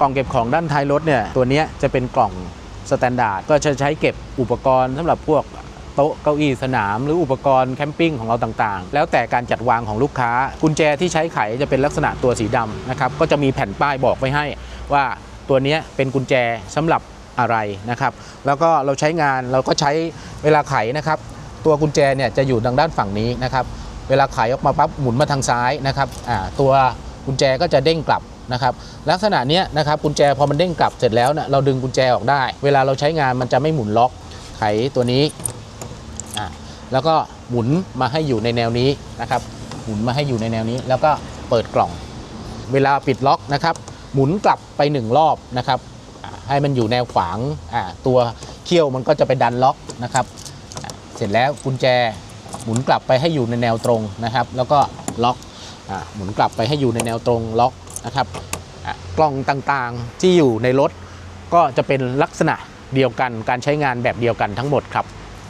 กล่องเก็บของด้านท้ายรถเนี่ยตัวนี้จะเป็นกล่องสแตนดาร์ดก็จะใช้เก็บอุปกรณ์สำหรับพวกโต๊ะเก้าอี้สนาม หรืออุปกรณ์แคมปิ้งของเราต่างๆ แล้วแต่การจัดวางของลูกค้า กุญแจที่ใช้ไขจะเป็นลักษณะตัวสีดำนะครับก็จะมีแผ่นป้ายบอกไว้ให้ ว่าตัวนี้เป็นกุญแจสำหรับอะไรนะครับ แล้วก็เราใช้งานเราก็ใช้เวลาไขนะครับ ตัวกุญแจเนี่ยจะอยู่ทางด้านฝั่งนี้นะครับ เวลาไขออกมาปั๊บหมุนมาทางซ้ายนะครับอ่าตัว กุญแจก็จะเด้งกลับนะครับลักษณะเนี้ยนะครับกุญแจพอมันเด้งกลับเสร็จแล้วเนี่ยเราดึงกุญแจออกได้ เวลาเราใช้งานมันจะไม่หมุนล็อกไขตัวนี้อ่าแล้วก็หมุนมาให้อยู่ในแนวนี้นะครับหมุนมาให้อยู่ในแนวนี้ แล้วก็เปิดกล่อง เวลาปิดล็อกนะครับหมุนกลับไปหนึ่งรอบนะครับให้มันอยู่แนวขวางอ่าตัวเขี้ยวมันก็จะไปดันล็อกนะครับเสร็จแล้วกุญแจหมุนกลับไปให้อยู่ในแนวตรงนะครับ แล้วก็ล็อก หมุนกลับไปให้อยู่ในแนวตรงล็อกนะครับกล้องต่างๆที่อยู่ในรถก็จะเป็นลักษณะเดียวกันการใช้งานแบบเดียวกันทั้งหมดครับ